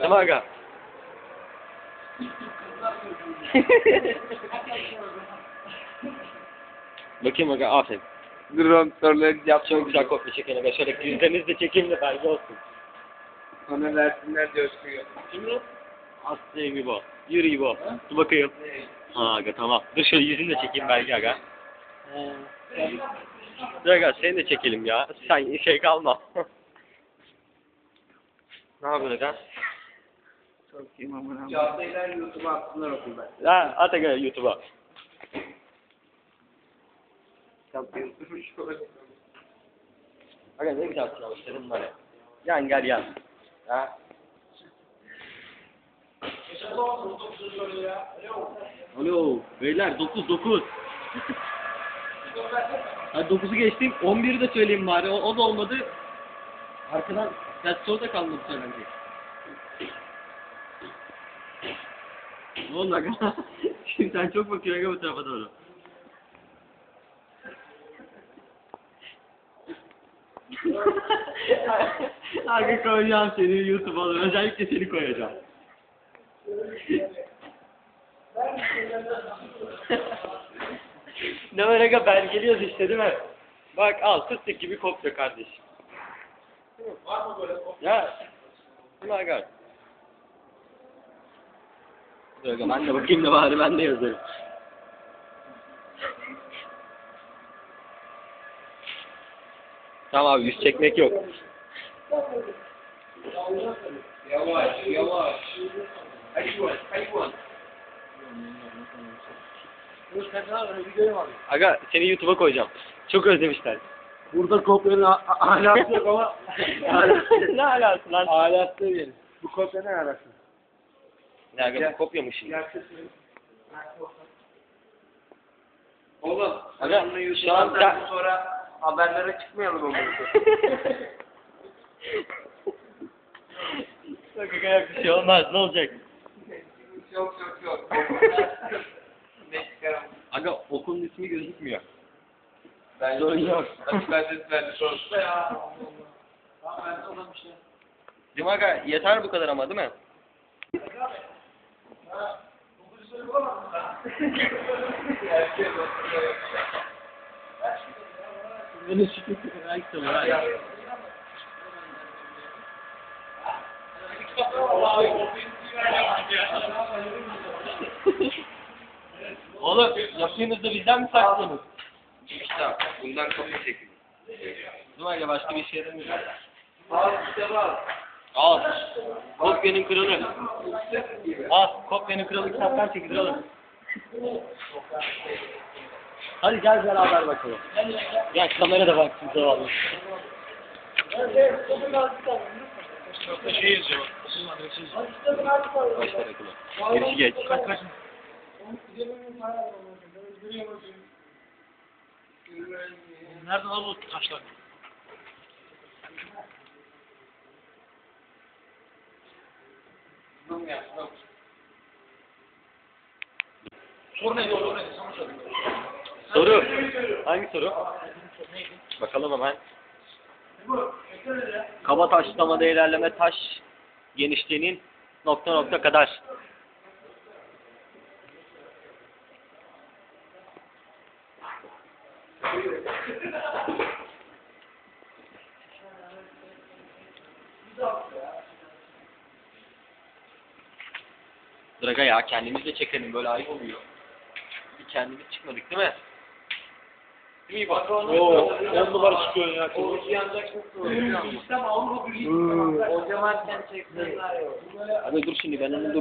Tamam aga. Bakayım aga aferin. Drone soruları yap. Çok güzel kopya çekin aga. Şöyle yüzlerinizi çekeyim de belge olsun. Sonra versinler coşkuyu. Şimdi Aslı İbo. Yürü İbo. Dur bakayım. Ha aga tamam. Dur şöyle yüzünü de çekeyim belge aga. Dur aga seni de çekelim ya. Sen şey kalma. ne yapıyorsun aga? Çok iyi amına. Caddeyler YouTube'a atsınlar okulda. Ha, at aga YouTube'a. Yapıyormuş. Aga ne güzel sınavmışlarım var ya. Yan gel yan. Ha? Alo beyler 9 9. Hadi 9'u geçtim. 11'i de söyleyeyim bari. O, o da olmadı. Arkadan ders soru da kalmadı söylenecek. Ne oldu aga? Şimdi sen çok bakıyorsun aga bu tarafa doğru. Abi koyacağım seni YouTube'a özellikle seni koyacağım. ne var aga belgeliyoruz işte değil mi? Bak al fıstık gibi kopya kardeşim. Aga? Dur aga ben de bakayım da bari ben de yazarım. Tamam abi yüz çekmek yok. Yavaş yavaş. Hayvan hayvan. Aga seni YouTube'a koyacağım. Çok özlemişler. Burada kopyanın alası yok ama ne alası lan? alası verin. Bu kopya ne alası? Ne aga bu kopya mı şimdi? Oğlum, Aga, şu an sen- sonra haberlere çıkmayalım o Bak aga bir şey olmaz ne olacak? Yok yok yok. Aga okulun ismi gözükmüyor. Ben Sorun yok. Hadi ben de ben de mi aga? Yeter bu kadar ama değil mi? Beni şükür belki de var. Oğlum yaptığınızda bizden mi saklıyorsunuz? İşte bundan kopya çekin. Mi aga? Başka bir işe yaramıyor. Al işte bak. Al. Kopyanın kralı. Al. Kopyanın kralı kitaptan çekilir oğlum. Hadi gel beraber bakalım. Gel kamera da baksın zavallı. Şey yazıyor. Başlar okula. Girişi geç. Nereden al bu taşlar? Soru neydi? Soru neydi? Sana sorayım. Soru. Hangi soru? Bakalım hemen. Kaba taşlamada ilerleme taş genişliğinin nokta nokta kadar. Draga ya kendimiz de çekelim böyle ayıp oluyor. Bir kendimiz çıkmadık değil mi? Değil mi bak? Oo, on numara çıkıyorsun ya. O zamanken çeksinler ya. Hadi dur şimdi ben onu dur.